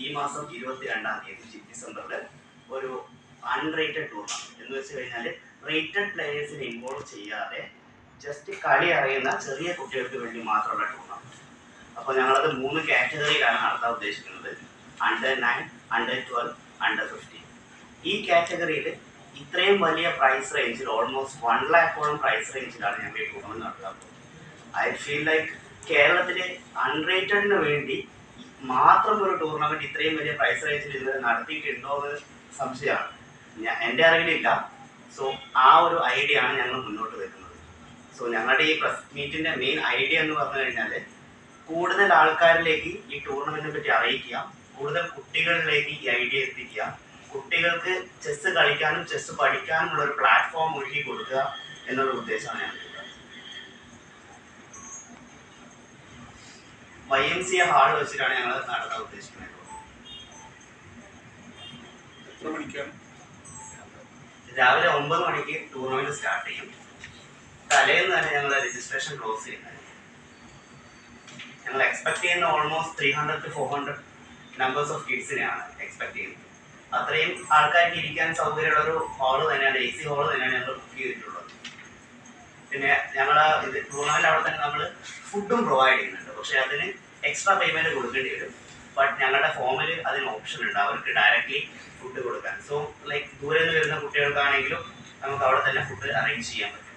ഈ മാസം ഇരുപത്തി രണ്ടാം തീയതി ഡിസംബറിൽ ഒരു അൺറേറ്റഡ് ടൂർണമെന്റ് എന്ന് വെച്ച് കഴിഞ്ഞാൽ റേറ്റഡ് പ്ലേയേഴ്സിനെ ഇൻവോൾവ് ചെയ്യാതെ ജസ്റ്റ് കളി അറിയുന്ന ചെറിയ കുട്ടികൾക്ക് വേണ്ടി മാത്രമുള്ള ടൂർണമെന്റ് അപ്പോൾ ഞങ്ങളത് മൂന്ന് കാറ്റഗറിയിലാണ് നടത്താൻ ഉദ്ദേശിക്കുന്നത്. Under nine under twelve under fifteen ഈ കാറ്റഗറിയിൽ ഇത്രയും വലിയ പ്രൈസ് റേഞ്ചിൽ ഓൾമോസ്റ്റ് വൺ ലാക്കോളം പ്രൈസ് റേഞ്ചിലാണ് ഞങ്ങൾ ഈ ടൂർണമെന്റ് നടത്താൻ പോകുന്നത്. ഐ ഫീൽ ലൈക്ക് കേരളത്തിലെ അൺറേറ്റഡിന് വേണ്ടി മാത്രം ഒരു ടൂർണമെന്റ് ഇത്രയും വലിയ പ്രൈസ് റേഞ്ചിൽ ഇതുവരെ നടത്തിയിട്ടുണ്ടോ എന്ന് സംശയമാണ്. ഞാൻ എന്റെ അറിവിലില്ല. സോ ആ ഒരു ഐഡിയ ആണ് ഞങ്ങൾ മുന്നോട്ട് വെക്കുന്നത്. സോ ഞങ്ങളുടെ ഈ പ്രസ് മീറ്റിന്റെ മെയിൻ ഐഡിയ എന്ന് പറഞ്ഞു കഴിഞ്ഞാൽ കൂടുതൽ ആൾക്കാരിലേക്ക് ഈ ടൂർണമെന്റിനെ പറ്റി അറിയിക്കുക കൂടുതൽ കുട്ടികളിലേക്ക് ഈ ഐഡിയ എത്തിക്കുക കുട്ടികൾക്ക് ചെസ് കളിക്കാനും ചെസ്സ് പഠിക്കാനുമുള്ള ഒരു പ്ലാറ്റ്ഫോം ഒരുക്കി കൊടുക്കുക എന്നുള്ള ഉദ്ദേശമാണ് ഞങ്ങൾക്ക്. Y M C A hall വെച്ചിട്ടാണ് ഞങ്ങൾ നടത്താൻ ഉദ്ദേശിക്കുന്നത്. രാവിലെ ഒമ്പത് മണിക്ക് ടൂർണമെന്റ് സ്റ്റാർട്ട് ചെയ്യും. തലേന്ന് തന്നെ ഞങ്ങൾ രജിസ്ട്രേഷൻ ക്ലോസ് ചെയ്യുന്നത് ഞങ്ങൾ എക്സ്പെക്ട് ചെയ്യുന്ന almost three hundred to four hundred numbers of കിഡ്സിനെയാണ് expect ചെയ്യുന്നത്. അത്രയും ആൾക്കാർക്ക് ഇരിക്കാൻ സൗകര്യമുള്ള ഒരു ഹാൾ തന്നെയാണ് എ സി ഹാൾ തന്നെയാണ് ഞങ്ങൾ ബുക്ക് ചെയ്തിട്ടുള്ളത്. പിന്നെ ഞങ്ങൾ ഇത് അവിടെ തന്നെ നമ്മൾ ഫുഡും പ്രൊവൈഡ് ചെയ്യുന്നുണ്ട്. പക്ഷെ അതിന് എക്സ്ട്രാ പേയ്മെന്റ് കൊടുക്കേണ്ടി വരും. ബട്ട് ഞങ്ങളുടെ ഫോമിൽ അതിന് ഓപ്ഷൻ ഉണ്ട്. അവർക്ക് ഡയറക്റ്റ്ലി ഫുഡ് കൊടുക്കാൻ. സോ ലൈക്ക് ദൂരെ നിന്ന് വരുന്ന കുട്ടികൾക്കാണെങ്കിലും നമുക്ക് അവിടെ തന്നെ ഫുഡ് അറേഞ്ച് ചെയ്യാൻ പറ്റും.